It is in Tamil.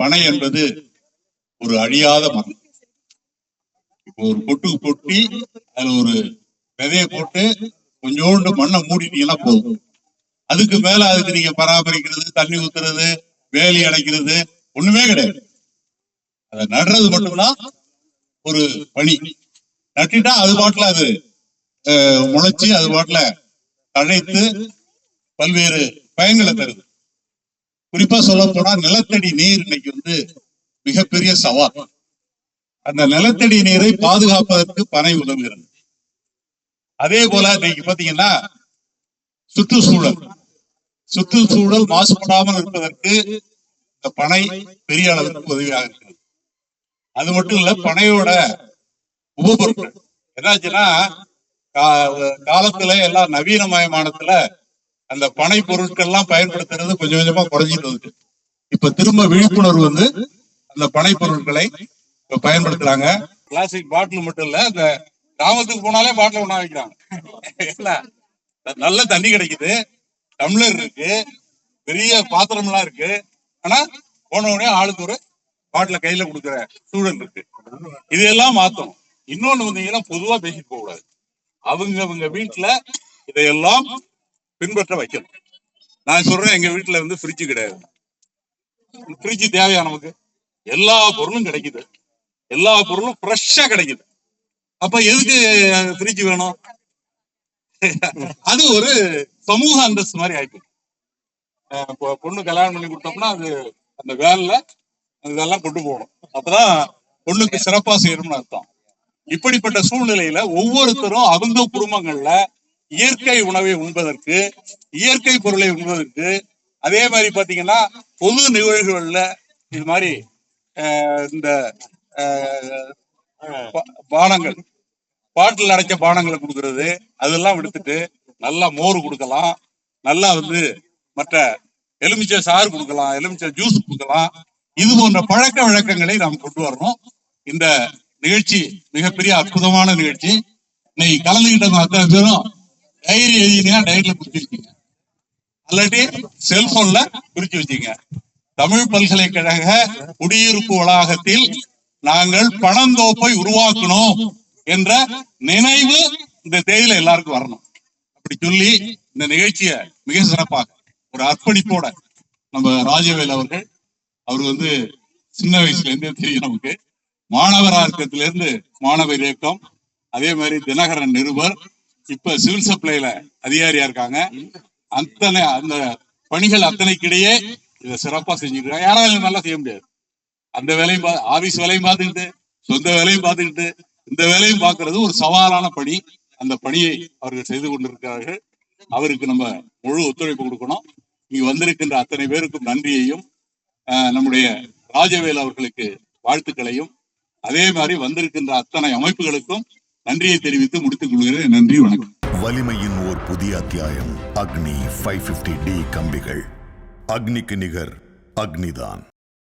பனை என்பது ஒரு அழியாத மரம். இப்போ ஒரு பொட்டுக்கு பொட்டி அதுல ஒரு விதைய போட்டு கொஞ்சோண்டு மண்ணை மூடிட்டீங்கன்னா போதும். அதுக்கு மேல அதுக்கு நீங்க பராமரிக்கிறது தண்ணி ஊத்துறது வேலி அடைக்கிறது ஒண்ணுமே கிடையாது. அதை நடுறது மட்டும்தான் ஒரு பணி நட்டுட்டா அது பாட்டுல அது அஹ், முளைச்சு அது பாட்டுல தழைத்து பல்வேறு பயன்களை தருது. குறிப்பா சொல்ல போனா நிலத்தடி நீர் இன்னைக்கு வந்து மிகப்பெரிய சவால். அந்த நிலத்தடி நீரை பாதுகாப்பதற்கு பனை உதவுகிறது. அதே போல இன்னைக்கு பாத்தீங்கன்னா சுற்றுச்சூழல். சுற்றுச்சூழல் மாசுபடாமல் இருப்பதற்கு இந்த பனை பெரிய அளவுக்கு உதவியாக இருக்கிறது. அது மட்டும் இல்ல பனையோட உபபொருட்கள். என்னாச்சுன்னா கா- காலத்துல எல்லாம் நவீனமயமானத்துல அந்த பனை பொருட்கள் எல்லாம் பயன்படுத்துறது கொஞ்சம் கொஞ்சமா குறைஞ்சிட்டு வந்துச்சு இப்ப திரும்ப விழிப்புணர்வு வந்து அந்த பனை பொருட்களை இப்ப பயன்படுத்துறாங்க. பிளாஸ்டிக் பாட்டில் மட்டும் இல்ல இந்த கிராமத்துக்கு போனாலே பாட்டில் ஒண்ணா வைக்கிறாங்க. நல்ல தண்ணி கிடைக்குது டம்ளர் இருக்கு பெரிய பாத்திரம் எல்லாம் இருக்கு. ஆனா போன உடனே ஆளுக்கு ஒரு பாட்டில கையில கொடுக்குற சூழல் இருக்கு. இதையெல்லாம் மாத்தணும். இன்னொன்னு வந்தீங்கன்னா பொதுவா பேசிட்டு போக கூடாது அவங்க அவங்க வீட்டுல இதையெல்லாம் பின்பற்ற வைக்கணும். நான் சொல்றேன் எங்க வீட்டுல வந்து ஃப்ரிட்ஜ் கிடையாது. ஃப்ரிட்ஜ் தேவையா நமக்கு? எல்லா பொருளும் கிடைக்குது. எல்லா பொருளும் ஃப்ரெஷ்ஷா கிடைக்குது. அப்ப எதுக்கு ஃப்ரிட்ஜ் வேணும்? அது ஒரு சமூக அந்தஸ்து மாதிரி ஆயிட்டு அஹ் பொ- பொண்ணு கல்யாணம் பண்ணி கொடுத்தோம்னா அது அந்த வேன்ல இதெல்லாம் கொண்டு போகணும். அப்பதான் பொண்ணுக்கு சிறப்பா செய்யணும்னு அர்த்தம். இப்படிப்பட்ட சூழ்நிலையில ஒவ்வொருத்தரும் அவங்க குடும்பங்கள்ல இயற்கை உணவை உண்பதற்கு இயற்கை பொருளை உண்பதற்கு அதே மாதிரி பாத்தீங்கன்னா பொது நிகழ்வுகள்ல இது மாதிரி இந்த பானங்கள் பாட்டில் அடைச்ச பானங்களை கொடுக்கறது அதெல்லாம் விடுத்துட்டு நல்லா மோர் கொடுக்கலாம். நல்லா வந்து மற்ற எலுமிச்சை சாறு கொடுக்கலாம் எலுமிச்சை ஜூஸ் கொடுக்கலாம். இது போன்ற பழக்க வழக்கங்களை நாம் கொண்டு வரணும். இந்த நிகழ்ச்சி மிகப்பெரிய அற்புதமான நிகழ்ச்சி. இன்னைக்கு கலந்துகிட்டவங்க அத்தனை பேரும் டைரி எழுதினீங்கன்னா டைரியில குறிச்சிருக்கீங்க அல்லாட்டி செல்போன்ல குறிச்சு வச்சீங்க தமிழ் பல்கலைக்கழக குடியிருப்பு வளாகத்தில் நாங்கள் பணந்தோப்பை உருவாக்கணும் என்ற நினைவு இந்த தேதியில எல்லாருக்கும் வரணும். அப்படி சொல்லி இந்த நிகழ்ச்சியை மிக சிறப்பாக ஒரு அர்ப்பணிப்போட நம்ம ராஜவேல் அவர்கள் அவர் வந்து சின்ன வயசுல இருந்தே தெரியும் நமக்கு. மாணவரா இருந்து மாணவர் இயக்கம் அதே மாதிரி தினகரன் நிருபர் இப்ப சிவில் சப்ளைல அதிகாரியா இருக்காங்க. அத்தனை அந்த பணிகள் அத்தனைக்கிடையே இதை சிறப்பா செஞ்சுருக்காங்க. யாராலும் நல்லா செய்ய முடியாது. அந்த வேலையும் பா- ஆபீஸ் வேலையும் பார்த்துக்கிட்டு சொந்த வேலையும் பார்த்துக்கிட்டு இந்த வேலையும் பார்க்கிறது ஒரு சவாலான பணி. அந்த பணியை அவர்கள் செய்து கொண்டிருக்கிறார்கள். அவருக்கு நம்ம முழு ஒத்துழைப்பு கொடுக்கணும். இங்கு வந்திருக்கின்ற அத்தனை பேருக்கும் நன்றியையும் ஆஹ், நம்முடைய ராஜவேல் அவர்களுக்கு வாழ்த்துக்களையும். அதே மாதிரி வந்திருக்கின்ற அத்தனை அமைப்புகளுக்கும் நன்றியை தெரிவித்து முடித்துக் கொள்கிறேன். நன்றி வணக்கம். வலிமையின் ஓர் புதிய அத்தியாயம். அக்னி ஃபைவ் டி கம்பிகள். அக்னிக்கு நிகர் அக்னிதான்.